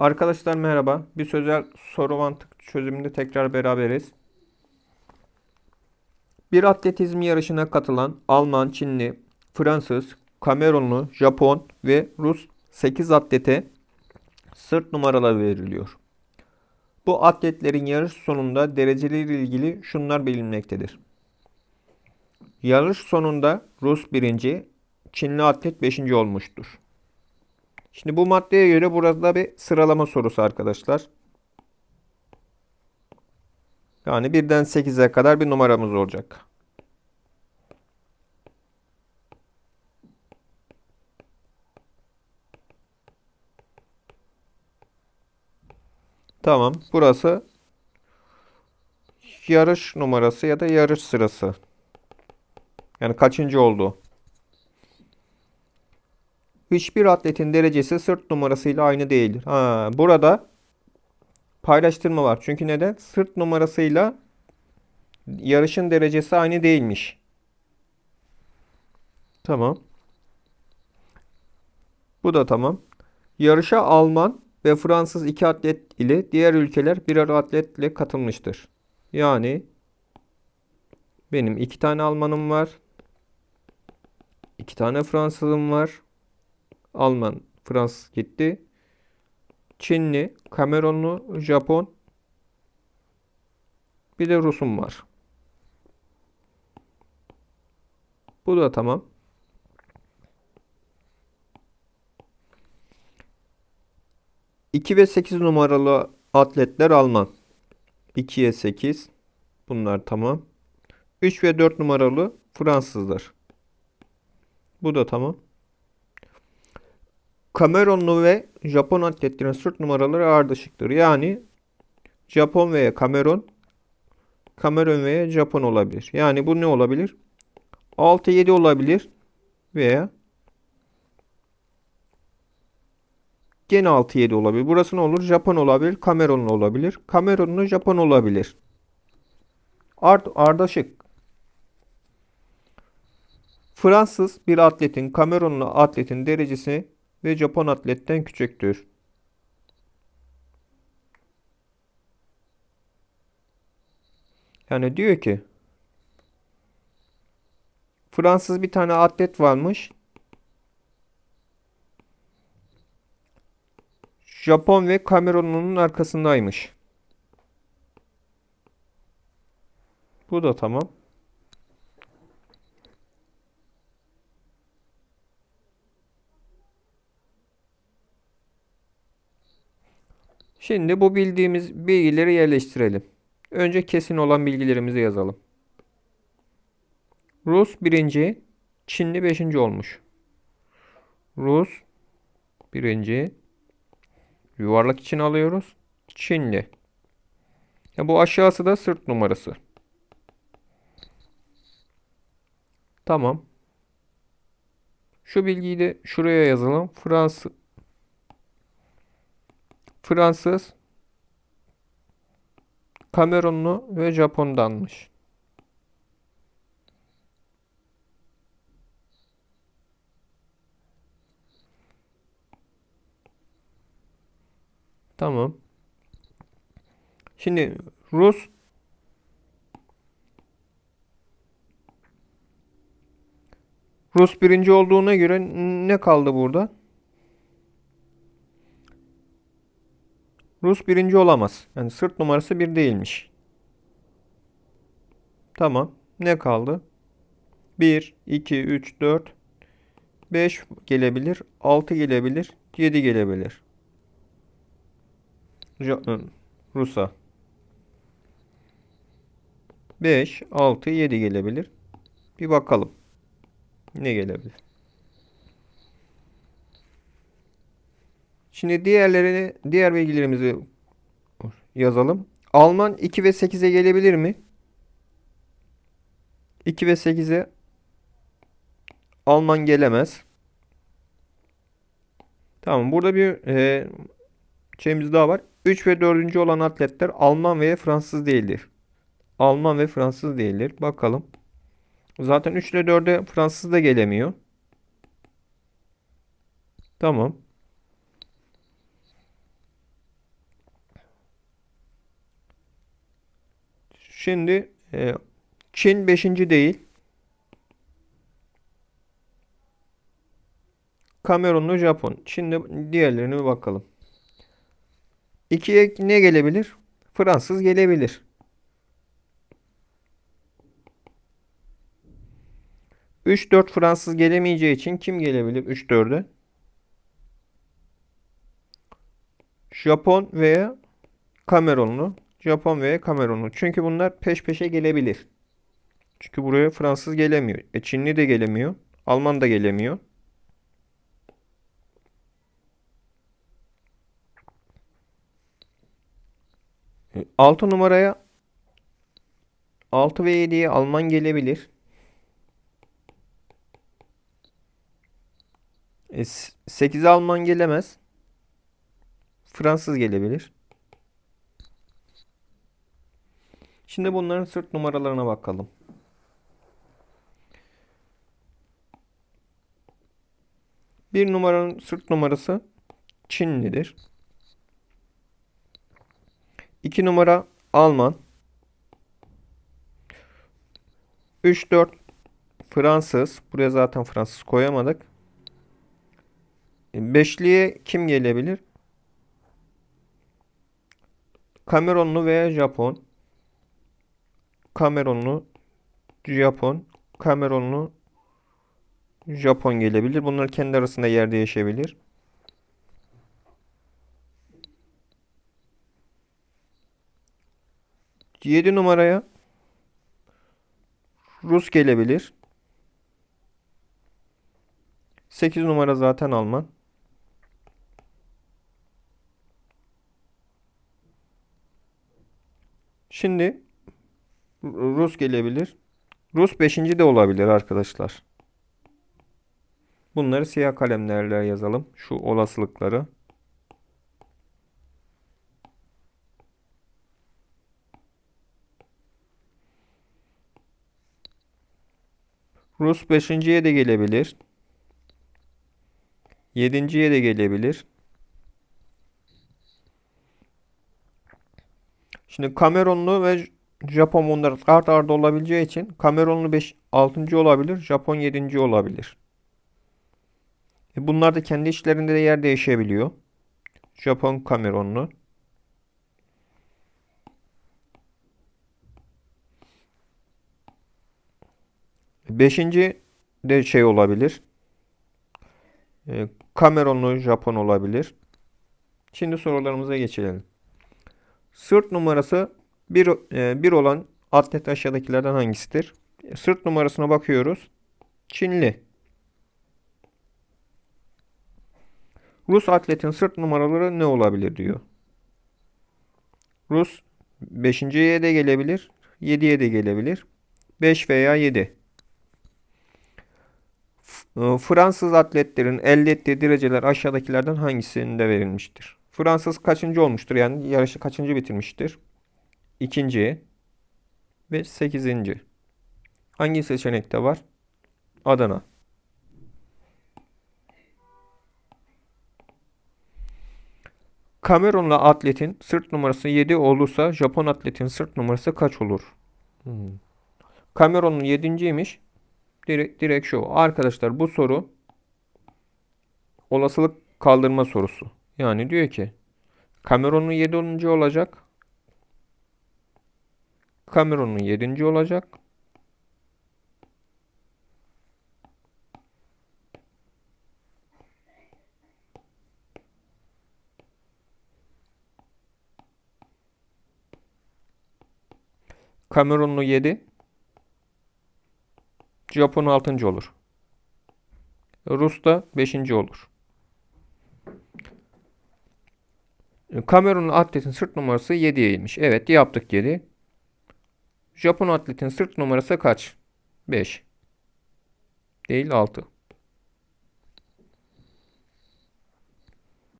Arkadaşlar merhaba. Bir sözel soru mantık çözümünde tekrar beraberiz. Bir atletizm yarışına katılan Alman, Çinli, Fransız, Kamerunlu, Japon ve Rus 8 atlete sırt numaraları veriliyor. Bu atletlerin yarış sonunda dereceleri ilgili şunlar bilinmektedir. Yarış sonunda Rus birinci, Çinli atlet 5. olmuştur. Şimdi bu maddeye göre burada bir sıralama sorusu arkadaşlar. Yani birden 8'e kadar bir numaramız olacak. Tamam. Burası yarış numarası ya da yarış sırası. Yani kaçıncı oldu? Hiçbir atletin derecesi sırt numarasıyla aynı değildir. Ha, burada paylaştırma var. Çünkü neden? Sırt numarasıyla yarışın derecesi aynı değilmiş. Tamam. Bu da tamam. Yarışa Alman ve Fransız iki atlet ile diğer ülkeler birer atletle katılmıştır. Yani benim iki tane Almanım var. iki tane Fransızım var. Alman, Fransız gitti. Çinli, Kamerunlu, Japon. Bir de Rusum var. Bu da tamam. İki ve 8 numaralı atletler Alman. 2'ye 8. Bunlar tamam. 3 ve 4 numaralı Fransızlar. Bu da tamam. Kamerunlu ve Japon atletlerin sırt numaraları ardışıktır. Yani Japon veya Kamerun, Kamerun veya Japon olabilir. Yani bu ne olabilir? 6-7 olabilir veya gene 6-7 olabilir. Burası ne olur? Japon olabilir, Kamerunlu olabilir. Kamerunlu, Japon olabilir. Ard ardışık. Fransız bir atletin Kamerunlu atletin derecesi ve Japon atletten küçüktür. Yani diyor ki Fransız bir tane atlet varmış. Japon ve Kamerunlu'nun arkasındaymış. Bu da tamam. Şimdi bu bildiğimiz bilgileri yerleştirelim. Önce kesin olan bilgilerimizi yazalım. Rus birinci, Çinli beşinci olmuş. Rus birinci, yuvarlak için alıyoruz. Çinli. Ya bu aşağısı da sırt numarası. Tamam. Şu bilgiyi de şuraya yazalım. Fransız Fransız, Kamerunlu ve Japon'danmış. Tamam. Şimdi Rus Rus birinci olduğuna göre ne kaldı burada? Rus birinci olamaz. Yani sırt numarası bir değilmiş. Tamam. Ne kaldı? 1, 2, 3, 4, 5 gelebilir. 6 gelebilir. 7 gelebilir. Rus'a. 5, 6, 7 gelebilir. Bir bakalım. Ne gelebilir? Şimdi diğerlerini, diğer bilgilerimizi yazalım. Alman 2 ve 8'e gelebilir mi? 2 ve 8'e Alman gelemez. Tamam burada bir e, şeyimiz daha var. 3 ve 4. olan atletler Alman ve Fransız değildir. Alman ve Fransız değildir. Bakalım. Zaten 3 ile 4'e Fransız da gelemiyor. Tamam. Şimdi e, Çin 5. değil. Kamerunlu Japon. Şimdi diğerlerine bakalım. 2'ye ne gelebilir? Fransız gelebilir. Üç dört Fransız gelemeyeceği için kim gelebilir 3-4'e? Japon veya Kamerunlu. Japon veya Kamerunlu. Çünkü bunlar peş peşe gelebilir. Çünkü buraya Fransız gelemiyor. E Çinli de gelemiyor. Alman da gelemiyor. E, 6 numaraya 6 ve 7'ye Alman gelebilir. E, 8'e Alman gelemez. Fransız gelebilir. Şimdi bunların sırt numaralarına bakalım. Bir numaranın sırt numarası Çinlidir. İki numara Alman. 3 4 Fransız. Buraya zaten Fransız koyamadık. E, Beşliye kim gelebilir? Kamerunlu veya Japon. Kamerunlu, Japon, Kamerunlu, Japon gelebilir. Bunlar kendi arasında yer değişebilir. Yedi numaraya Rus gelebilir. 8 numara zaten Alman. Şimdi Rus gelebilir. Rus 5. de olabilir arkadaşlar. Bunları siyah kalemlerle yazalım. Şu olasılıkları. Rus 5.ye de gelebilir. 7.ye de gelebilir. Şimdi Kamerunlu ve Japon bunlar art arda olabileceği için Kamerunlu 5 6. olabilir, Japon 7. olabilir. E bunlar da kendi işlerinde de yer değişebiliyor. Japon Kamerunlu. Beşinci de şey olabilir. E, Kamerunlu Japon olabilir. Şimdi sorularımıza geçelim. Sırt numarası 1 1 olan atlet aşağıdakilerden hangisidir? Sırt numarasına bakıyoruz. Çinli. Rus atletin sırt numaraları ne olabilir diyor. Rus 5.ye de gelebilir. 7'ye de gelebilir. 5 veya 7. F- Fransız atletlerin elde ettiği dereceler aşağıdakilerden hangisinde verilmiştir? Fransız kaçıncı olmuştur? Yani yarışı kaçıncı bitirmiştir? İkinci ve sekizinci. Hangi seçenekte var? Adana. Kamerunlu atletin sırt numarası 7 olursa Japon atletin sırt numarası kaç olur? Hmm. Kamerunlu 7.ymiş. Direkt, direkt şu. Arkadaşlar bu soru olasılık kaldırma sorusu. Yani diyor ki Kamerunlu 7. olacak. Kamerunlu 7. olacak. Kamerunlu 7. Japon 6. olur. Rus da 5. olur. Kamerunlu atletin sırt numarası 7'ymiş. Evet yaptık 7. Japon atletin sırt numarası kaç? 5. Değil 6.